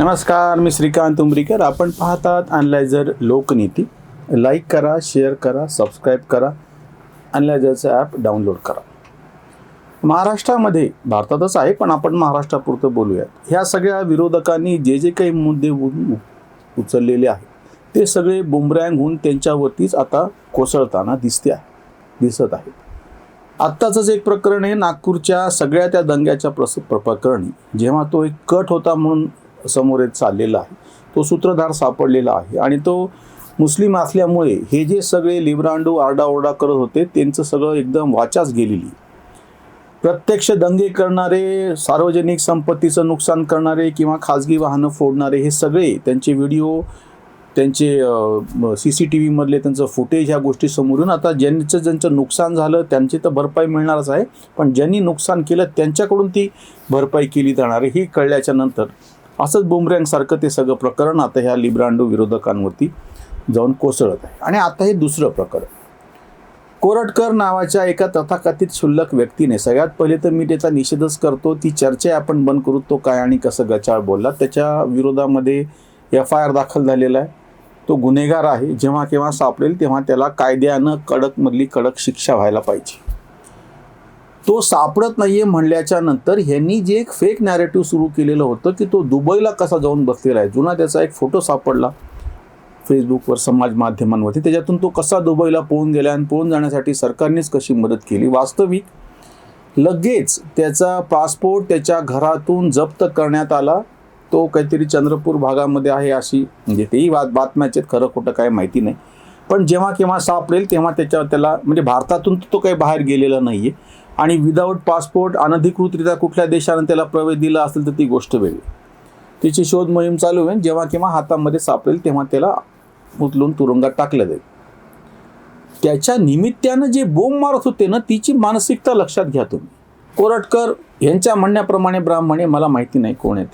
नमस्कार मी श्रीकांत उमरीकर. आपण पाहतात अनलायझर लोकनीती. लाईक करा शेअर करा सबस्क्राईब करा. अनलायझरचं ॲप डाउनलोड करा. महाराष्ट्रामध्ये भारतातच आहे पण आपण महाराष्ट्रापुरतं बोलूयात. ह्या सगळ्या विरोधकांनी जे जे काही मुद्दे उचललेले आहेत ते सगळे बुमरँग होऊन त्यांच्यावरतीच आता कोसळताना दिसते आहे दिसत आहे. आत्ताचंच एक प्रकरण आहे नागपूरच्या सगळ्या त्या दंग्याच्या प्रस प्रकरणी. जेव्हा तो एक कट होता म्हणून समोर येत चाललेला आहे. तो सूत्रधार सापडलेला आहे आणि तो मुस्लिम असल्यामुळे हे जे सगळे लिब्रांडू आरडाओरडा करत होते त्यांचं सगळं एकदम वाचाच गेलेली. प्रत्यक्ष दंगे करणारे सार्वजनिक संपत्तीचं नुकसान करणारे किंवा खाजगी वाहनं फोडणारे हे सगळे त्यांचे व्हिडिओ त्यांचे सी सी टी व्हीमधले त्यांचं फुटेज ह्या गोष्टी समोरून आता ज्यांचं ज्यांचं नुकसान झालं त्यांची तर भरपाई मिळणारच आहे. पण ज्यांनी नुकसान केलं त्यांच्याकडून ती भरपाई केली जाणार आहे हे कळल्याच्या नंतर असंच बुमरँगसारखं ते सगळं प्रकरण आता ह्या लिब्रांडो विरोधकांवरती जाऊन कोसळत आहे. आणि आता हे दुसरं प्रकरण. कोरटकर नावाच्या एका तथाकथित क्षुल्लक व्यक्तीने सगळ्यात पहिले तर मी त्याचा निषेधच करतो ती चर्चा आपण बंद करू तो काय आणि कसं गचाळ बोलला. त्याच्या विरोधामध्ये एफ आय आर दाखल झालेला आहे. तो गुन्हेगार आहे. जेव्हा केव्हा सापडेल तेव्हा त्याला कायद्यानं कडकमधली कडक शिक्षा व्हायला पाहिजे. तो सापडत नाहीये म्हणल्याच्या नंतर ह्यांनी जे एक फेक नॅरेटिव्ह सुरू केलेलं होतं की तो दुबईला कसा जाऊन बसलेला आहे. जुना त्याचा एक फोटो सापडला फेसबुकवर समाज माध्यमांवरती. त्याच्यातून तो कसा दुबईला पोहून गेला आणि पोहून जाण्यासाठी सरकारनेच कशी मदत केली? वास्तविक लगेच त्याचा पासपोर्ट त्याच्या घरातून जप्त करण्यात आला. तो काहीतरी चंद्रपूर भागामध्ये आहे अशी म्हणजे तेही बात बातम्याचे आहेत खरं खोटं काय माहिती नाही. पण जेव्हा केव्हा सापडेल तेव्हा त्याच्या त्याला म्हणजे भारतातून तो काही बाहेर गेलेला नाही आहे आणि विदाऊट पासपोर्ट अनधिकृतरित्या कुठल्या देशानं त्याला प्रवेश दिला असेल तर ती गोष्ट वेगळी. तिची शोध मोहीम चालू होईल जेव्हा केव्हा हातामध्ये सापडेल तेव्हा त्याला उचलून तुरुंगात टाकलं जाईल. त्याच्या निमित्तानं जे बोंब मारत होते ना तिची मानसिकता लक्षात घ्या तुम्ही. कोरटकर यांच्या म्हणण्याप्रमाणे ब्राह्मणे मला माहिती नाही कोण आहेत.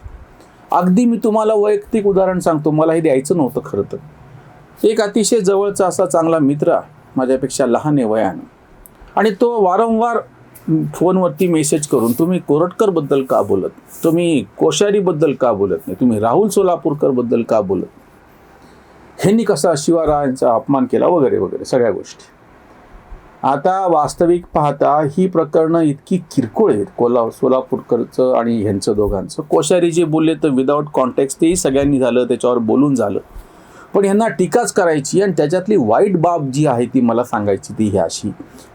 अगदी मी तुम्हाला वैयक्तिक उदाहरण सांगतो मला हे द्यायचं नव्हतं खरं तर. एक अतिशय जवळचा असा चांगला मित्र माझ्यापेक्षा लहान आहे वयानं. आणि तो वारंवार फोनवरती मेसेज करून तुम्ही कोरटकरबद्दल का बोलत? तुम्ही कोश्यारीबद्दल का बोलत नाही? तुम्ही राहुल सोलापूरकरबद्दल का बोलत ह्यांनी कसा शिवरायांचा अपमान केला? वगैरे वगैरे सगळ्या गोष्टी. आता वास्तविक पाहता ही प्रकरणं इतकी किरकोळ आहेत. कोला सोलापूरकरचं आणि ह्यांचं दोघांचं. कोश्यारी जे बोलले तर विदाऊट कॉन्टॅक्ट तेही सगळ्यांनी झालं त्याच्यावर बोलून झालं. पण यांना टीकाच करायची आणि त्याच्यातली वाईट बाब जी आहे ती मला सांगायची ती ही अशी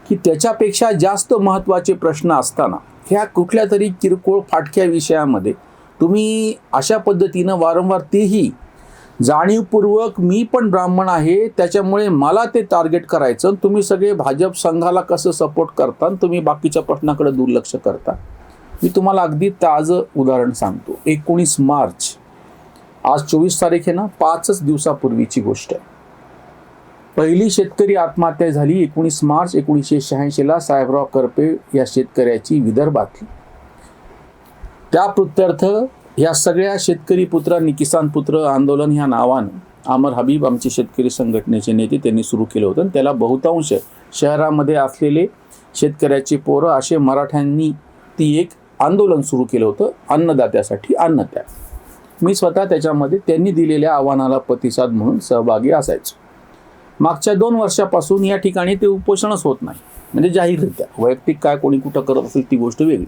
की त्याच्यापेक्षा जास्त महत्त्वाचे प्रश्न असताना ह्या कुठल्या तरी किरकोळ फाटक्या विषयामध्ये तुम्ही अशा पद्धतीनं वारंवार तेही जाणीवपूर्वक मी पण ब्राह्मण आहे त्याच्यामुळे मला ते टार्गेट करायचं आणि तुम्ही सगळे भाजप संघाला कसं सपोर्ट करता आणि तुम्ही बाकीच्या प्रश्नाकडे दुर्लक्ष करता. मी तुम्हाला अगदी ताजं उदाहरण सांगतो. एकोणीस मार्च आज चोवीस तारीख आहे ना पाचच दिवसापूर्वीची गोष्ट आहे. पहिली शेतकरी आत्महत्या झाली एकोणीस मार्च एकोणीसशे शहाऐंशीला साहेबराव करपे या शेतकऱ्याची विदर्भातली. त्या प्रत्यर्थ या सगळ्या शेतकरी पुत्रांनी किसान पुत्र आंदोलन ह्या नावानं अमर हबीब आमचे शेतकरी संघटनेचे नेते त्यांनी सुरू केलं होतं. त्याला बहुतांश शहरामध्ये असलेले शेतकऱ्याचे पोरं असे मराठ्यांनी ती एक आंदोलन सुरू केलं होतं अन्नदात्यासाठी अन्नत्याग. मी स्वतः त्याच्यामध्ये त्यांनी दिलेल्या आव्हानाला प्रतिसाद म्हणून सहभागी असायचो. मागच्या दोन वर्षापासून या ठिकाणी ते उपोषणच होत नाही. म्हणजे जाहीररित्या. वैयक्तिक काय कोणी कुठं करत असेल ती गोष्ट वेगळी.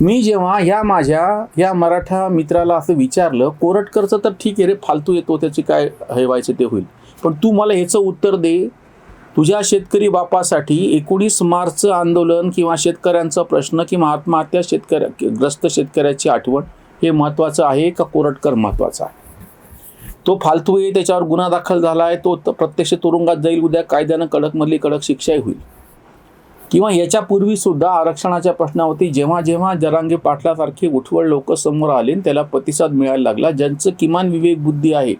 मी जेव्हा ह्या माझ्या ह्या मराठा मित्राला असं विचारलं कोरटकरचं तर ठीक आहे रे फालतू येतो त्याचे काय हे व्हायचं ते होईल. पण तू मला ह्याचं उत्तर दे. तुझ्या शेतकरी बापासाठी एकोणीस मार्चचं आंदोलन किंवा शेतकऱ्यांचा प्रश्न किंवा आत्महत्या शेतकऱ्या ग्रस्त शेतकऱ्याची आठवण हे महत्त्वाचं आहे का कोरटकर महत्त्वाचा आहे? तो फालतू आहे त्याच्यावर गुन्हा दाखल झाला आहे तो प्रत्यक्ष तुरुंगात जाईल उद्या कायद्यानं कडकमधली कडक शिक्षाही होईल. किंवा याच्यापूर्वी सुद्धा आरक्षणाच्या प्रश्नावरती जेव्हा जेव्हा जरांगे पाटलासारखे उठवळ लोक समोर आले त्याला प्रतिसाद मिळायला लागला ज्यांचं किमान विवेक बुद्धी आहे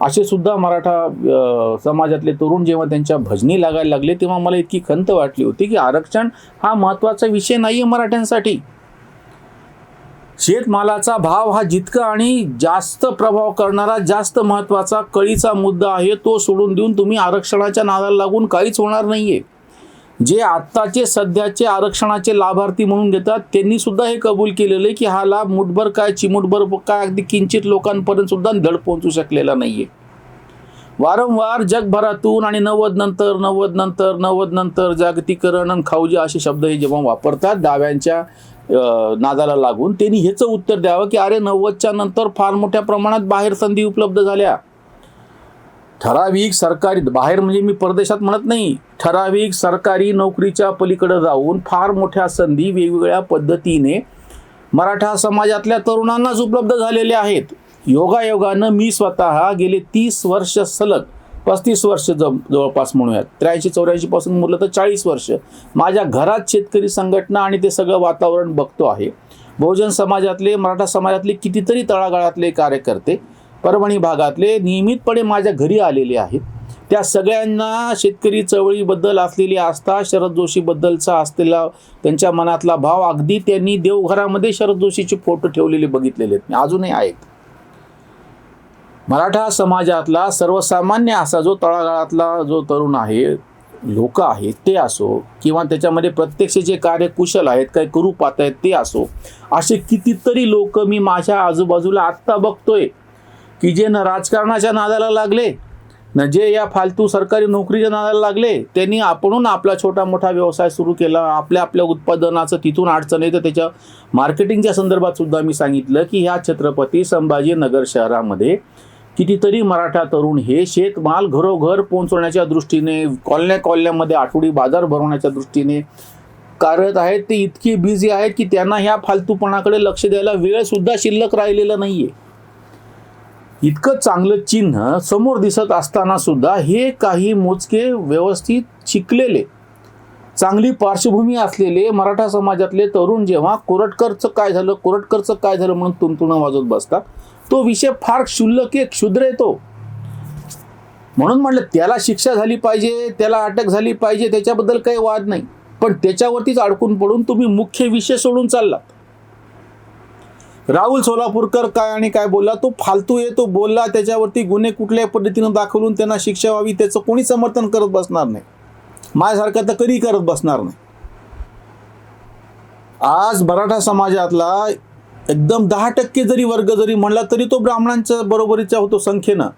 असे सुद्धा मराठा समाजातले तरुण जेव्हा त्यांच्या भजनी लागायला लागले तेव्हा मला इतकी खंत वाटली होती की आरक्षण हा महत्त्वाचा विषय नाही आहे मराठ्यांसाठी. शेतमालाचा भाव हा जितका आणि जास्त प्रभाव करणारा जास्त महत्त्वाचा कळीचा मुद्दा आहे तो सोडून देऊन तुम्ही आरक्षणाच्या नादाला लागून काहीच होणार नाही आहे जे आत्ताचे सध्याचे आरक्षणाचे लाभार्थी म्हणून घेतात त्यांनीसुद्धा हे कबूल केलेलं आहे की हा लाभ मुठभर काय चिमुटभर काय अगदी किंचित लोकांपर्यंतसुद्धा धड पोहोचू शकलेला नाहीये. वारंवार जगभरातून आणि नव्वद नंतर नव्वद नंतर नव्वद नंतर जागतिकरण आणि खाऊजी असे शब्द हे जेव्हा वापरतात डाव्यांच्या नादाला लागून त्यांनी ह्याचं उत्तर द्यावं की अरे नव्वदच्या नंतर फार मोठ्या प्रमाणात बाहेर संधी उपलब्ध झाल्या. ठराविक सरकारी बाहेर म्हणजे मी परदेशात म्हणत नाही ठराविक सरकारी नोकरीच्या पलीकडे जाऊन फार मोठ्या संधी वेगवेगळ्या पद्धतीने मराठा समाजातल्या तरुणांनाच उपलब्ध झालेल्या आहेत. योगायोगानं मी स्वतः गेले तीस वर्ष सलग पस्तीस वर्ष ज जवळपास म्हणूयात. त्र्याऐंशी चौऱ्याऐंशीपासून म्हटलं तर चाळीस वर्ष. माझ्या घरात शेतकरी संघटना आणि ते सगळं वातावरण बघतो आहे. बहुजन समाजातले मराठा समाजातले कितीतरी तळागाळातले कार्यकर्ते परभणी भागातले नियमितपणे माझ्या घरी आलेले आहेत. त्या सगळ्यांना शेतकरी चळवळीबद्दल असलेली आस्था शरद जोशीबद्दलचा असलेला त्यांच्या मनातला भाव अगदी त्यांनी देवघरामध्ये शरद जोशीचे फोटो ठेवलेले बघितलेले आहेत. अजूनही आहेत. मराठा समाजातला सर्वसामान्य असा जो तळागाळातला जो तरुण आहे लोक आहेत ते असो किंवा त्याच्यामध्ये प्रत्यक्ष जे कार्य कुशल आहेत काही करू पाहत आहेत ते असो असे कितीतरी लोक मी माझ्या आजूबाजूला आत्ता बघतोय की जे न राजकारणाच्या नादाला लागले न जे या फालतू सरकारी नोकरीच्या नादाला लागले त्यांनी आपणून आपला छोटा मोठा व्यवसाय सुरू केला आपल्या आपल्या उत्पादनाचं तिथून अडचण येतं. त्याच्या मार्केटिंगच्या संदर्भात सुद्धा मी सांगितलं की ह्या छत्रपती संभाजीनगर शहरामध्ये कितीतरी मराठा तरुण हे शेतमाल घरोघर पोहोचवण्याच्या दृष्टीने कॉलन्या कॉलन्यामध्ये आठवडी बाजार भरवण्याच्या दृष्टीने कार्यरत आहेत. ते इतके बिझी आहेत की त्यांना ह्या फालतूपणाकडे लक्ष द्यायला वेळसुद्धा शिल्लक राहिलेला आहे इतकं चांगलं चिन्ह समोर दिसत असताना सुद्धा हे काही मोजके व्यवस्थित शिकलेले चांगली पार्श्वभूमी असलेले मराठा समाजातले तरुण जेव्हा कोरटकरचं काय झालं कोरटकरचं काय झालं म्हणून तुणतुणं वाजवत बसतात तो विषय फार क्षुल्लक आहे क्षुद्र येतो म्हणून म्हटलं त्याला शिक्षा झाली पाहिजे त्याला अटक झाली पाहिजे त्याच्याबद्दल काही वाद नाही. पण त्याच्यावरतीच अडकून पडून तुम्ही मुख्य विषय सोडून चाललात. राहुल सोलापूरकर काय आणि काय बोलला तो फालतू आहे तो बोलला त्याच्यावरती गुन्हे कुठल्या पद्धतीनं दाखवून त्यांना शिक्षा व्हावी त्याचं कोणी समर्थन करत बसणार नाही. माझ्यासारखं तर कधी करत बसणार नाही. आज मराठा समाजातला एकदम दहा टक्के जरी वर्ग जरी म्हणला तरी तो ब्राह्मणांच्या बरोबरीचा होतो संख्येनं.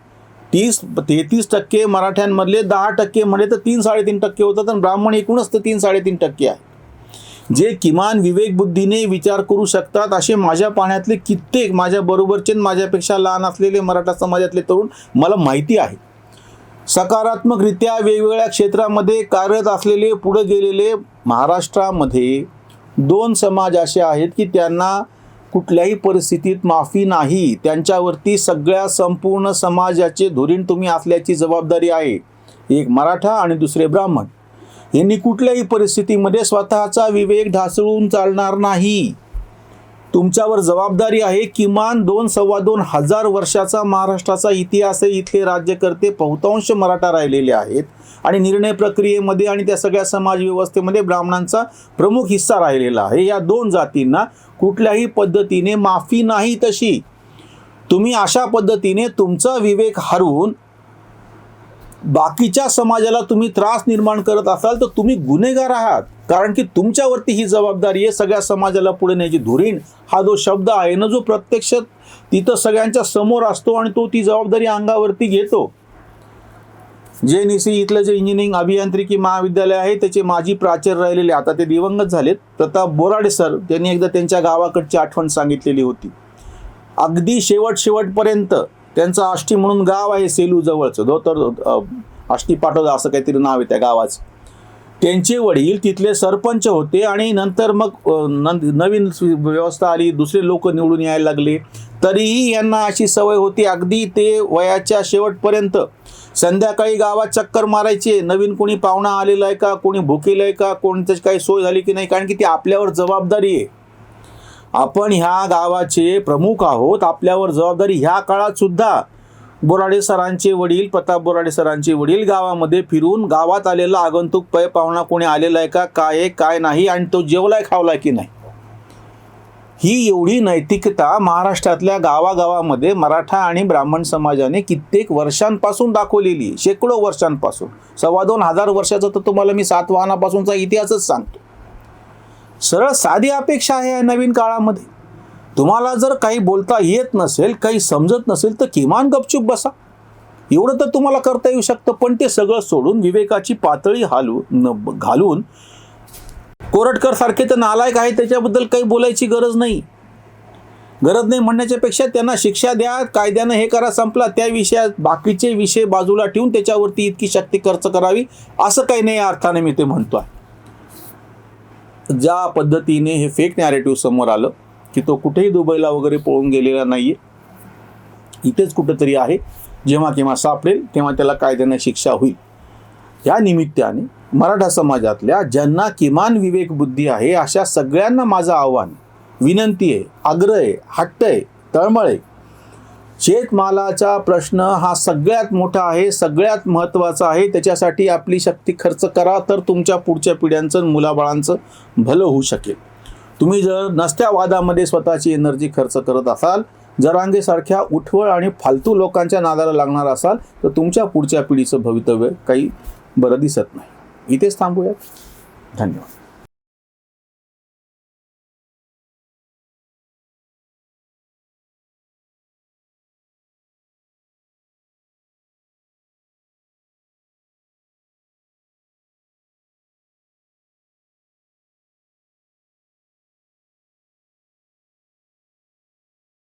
तीस तेहतीस टक्के मराठ्यांमधले दहा टक्के म्हणले तर तीन साडेतीन टक्के होतात आणि ब्राह्मण एकूणच तर तीन साडेतीन टक्के आहे. जे किमान विवेकबुद्धीने विचार करू शकतात असे माझ्या पाण्यातले कित्येक माझ्या बरोबरचे माझ्यापेक्षा लहान असलेले मराठा समाजातले तरुण मला माहिती आहे सकारात्मकरित्या वेगवेगळ्या क्षेत्रामध्ये कार्यरत असलेले पुढे गेलेले महाराष्ट्रामध्ये दोन समाज असे आहेत की त्यांना कुठल्याही परिस्थितीत माफी नाही. त्यांच्यावरती सगळ्या संपूर्ण समाजाचे धुरीण तुम्ही असल्याची जबाबदारी आहे. एक मराठा आणि दुसरे ब्राह्मण. यांनी कुठल्याही परिस्थितीमध्ये स्वतःचा विवेक ढासळून चालणार नाही. तुमच्यावर जबाबदारी आहे. किमान दोन सव्वा दोन हजार वर्षाचा महाराष्ट्राचा इतिहास आहे. इथले राज्यकर्ते बहुतांश मराठा राहिलेले आहेत. आणि निर्णय प्रक्रियेमध्ये आणि त्या सगळ्या समाज व्यवस्थेमध्ये ब्राह्मणांचा प्रमुख हिस्सा राहिलेला आहे. या दोन जातींना कुठल्याही पद्धतीने माफी नाही तशी. तुम्ही अशा पद्धतीने तुमचा विवेक हरवून बाकीच्या समाजाला तुम्ही त्रास निर्माण करत असाल तर तुम्ही गुन्हेगार आहात. कारण की तुमच्यावरती ही जबाबदारी आहे सगळ्या समाजाला पुढे न्यायची धुरीण. हा जो शब्द आहे ना जो प्रत्यक्ष तिथं सगळ्यांच्या समोर असतो आणि तो ती जबाबदारी अंगावरती घेतो. जे निसी इथलं जे इंजिनिअरिंग अभियांत्रिकी महाविद्यालय आहे त्याचे माजी प्राचार्य राहिलेले आता ते दिवंगत झालेत. प्रताप बोराडे सर त्यांनी एकदा त्यांच्या गावाकडची आठवण सांगितलेली होती. अगदी शेवट शेवटपर्यंत त्यांचं आष्टी म्हणून गाव आहे सेलू जवळचं धोतर आष्टी पाठवलं असं काहीतरी नाव आहे त्या गावाचं. त्यांचे वडील तिथले सरपंच होते आणि नंतर मग नवीन व्यवस्था आली दुसरे लोक निवडून यायला लागले. तरीही यांना अशी सवय होती अगदी ते वयाच्या शेवटपर्यंत. संध्याकाळी गावात चक्कर मारायचे नवीन कोणी पाहुणा आलेला आहे का कोणी भुकेलं आहे का कोणत्याची काही सोय झाली की नाही कारण की ती आपल्यावर जबाबदारी आहे. आपण ह्या गावाचे प्रमुख आहोत आपल्यावर जबाबदारी ह्या काळात सुद्धा. बोराडे सरांचे वडील प्रताप बोराडे सरांचे वडील गावामध्ये फिरून गावात आलेला आगंतुक पै पाहुणा कोणी आलेला आहे का? काय आहे काय नाही आणि तो जेवलाय खावलाय की नाही? ही एवढी नैतिकता महाराष्ट्रातल्या गावागावामध्ये मराठा आणि ब्राह्मण समाजाने कित्येक वर्षांपासून दाखवलेली आहे. शेकडो वर्षांपासून. सव्वा दोन हजार वर्षाचा तर तुम्हाला मी सातवाहनापासूनचा इतिहासच सांगतो. सरळ साधी अपेक्षा आहे या नवीन काळामध्ये. तुम्हाला जर काही बोलता येत नसेल काही समजत नसेल तर किमान गपचूप बसा. एवढं तर तुम्हाला करता येऊ शकतं पण ते सगळं सोडून विवेकाची पातळी हालू न घालून कोरटकर सारखे तर नालायक आहे त्याच्याबद्दल काही बोलायची गरज नाही. गरज नाही म्हणण्याच्या पेक्षा त्यांना शिक्षा द्या कायद्यानं हे करा संपला. त्या विषयात बाकीचे विषय बाजूला ठेवून त्याच्यावरती इतकी शक्ती खर्च करावी असं काही नाही या अर्थाने मी ते म्हणतो आहे ज्या पद्धतीने हे फेक नॅरेटिव्ह समोर आलं की तो कुठेही दुबईला वगैरे पळून गेलेला नाही आहे इथेच कुठंतरी आहे. जेव्हा केव्हा सापडेल तेव्हा त्याला कायद्यानं शिक्षा होईल. या निमित्ताने मराठा समाजातल्या ज्यांना किमान विवेक बुद्धी आहे अशा सगळ्यांना माझं आव्हान विनंती आहे आग्रह आहे हट्ट आहे तळमळ आहे. शेतमालाचा प्रश्न हा सगळ्यात मोठा आहे सगळ्यात महत्त्वाचा आहे. त्याच्यासाठी आपली शक्ती खर्च करा तर तुमच्या पुढच्या पिढ्यांचं मुलाबाळांचं भलं होऊ शकेल. तुम्ही जर नसत्या वादामध्ये स्वतःची एनर्जी खर्च करत असाल जरांगेसारख्या उठवळ आणि फालतू लोकांच्या नादाला लागणार असाल तर तुमच्या पुढच्या पिढीचं भवितव्य काही बरं दिसत नाही. इथेच थांबूयात. धन्यवाद.